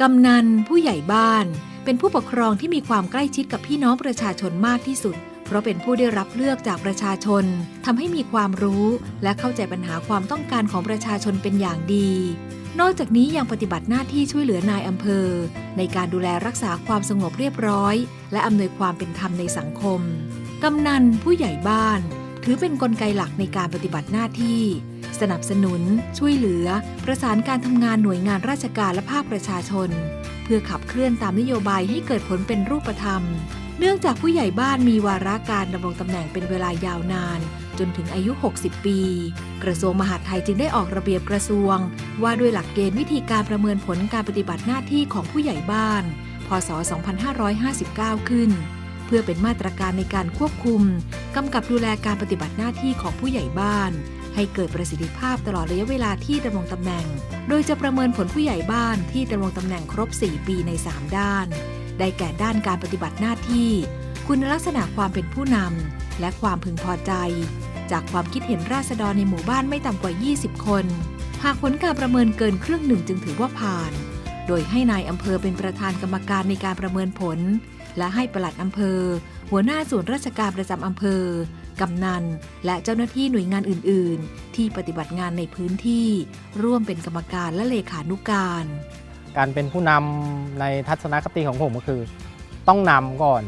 กำนันผู้ใหญ่บ้าน เป็นผู้ปกครองที่มีความใกล้ชิดกับพี่น้องประชาชนมากที่สุด เพราะเป็นผู้ได้รับเลือกจากประชาชนทำให้มีความรู้และเข้าใจปัญหาความต้องการของประชาชนเป็นอย่างดี นอกจากนี้ยังปฏิบัติหน้าที่ช่วยเหลือนายอำเภอ ในการดูแลรักษาความสงบเรียบร้อย และอำนวยความเป็นธรรมในสังคม กำนันผู้ใหญ่บ้าน ถือเป็นนกลไกหลักในการปฏิบัติหน้าที่ สนับสนุน ช่วยเหลือ ประสานการทำงานหน่วยงานราชการและภาคประชาชน เพื่อขับเคลื่อนตามนโยบายให้เกิดผลเป็นรูปธรรม เนื่องจากผู้ใหญ่บ้านมีวาระการดำรงตำแหน่งเป็นเวลายาวนาน จนถึงอายุ 60 ปี กระทรวงมหาดไทยจึงได้ออกระเบียบกระทรวง ว่าด้วยหลักเกณฑ์วิธีการประเมินผลการปฏิบัติหน้าที่ของผู้ใหญ่บ้าน พศ 2559 ขึ้นเพื่อเป็นมาตรการในการควบคุม กำกับดูแลการปฏิบัติหน้าที่ของผู้ใหญ่บ้าน ให้เกิดประสิทธิภาพตลอดระยะเวลาที่ดำรงตำแหน่ง โดยจะประเมินผลผู้ใหญ่บ้านที่ดำรงตำแหน่งครบ 4 ปีใน 3 ด้าน ได้แก่ด้านการปฏิบัติหน้าที่ คุณลักษณะความเป็นผู้นำและความพึงพอใจ จากความคิดเห็นราษฎรในหมู่บ้านไม่ต่ำกว่า 20 คน หากผลการประเมินเกินครึ่งหนึ่งจึงถือว่าผ่าน โดยให้นายอำเภอเป็นประธานกรรมการในการประเมินผล และให้ปลัดอำเภอ หัวหน้าส่วนราชการประจำอำเภอ กำนัน และเจ้าหน้าที่หน่วยงานอื่น ๆ ที่ปฏิบัติงานในพื้นที่ ร่วมเป็นกรรมการและเลขานุการ การเป็นผู้นำในทัศนคติของผมก็คือ ต้องนำก่อน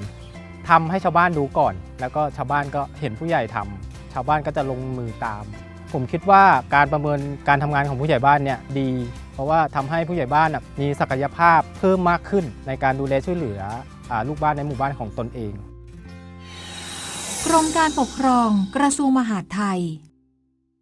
ทำให้ชาวบ้านดูก่อน แล้วก็ชาวบ้านก็เห็นผู้ใหญ่ทำชาวบ้านก็จะลงมือตาม ผมคิดว่าการประเมินการทำงานของผู้ใหญ่บ้านเนี่ยดี เพราะว่าทำให้ผู้ใหญ่บ้านมีศักยภาพเพิ่มมากขึ้นในการดูแลช่วยเหลือลูกบ้านในหมู่บ้านของตนเอง กรมการปกครองกระทรวงมหาดไทย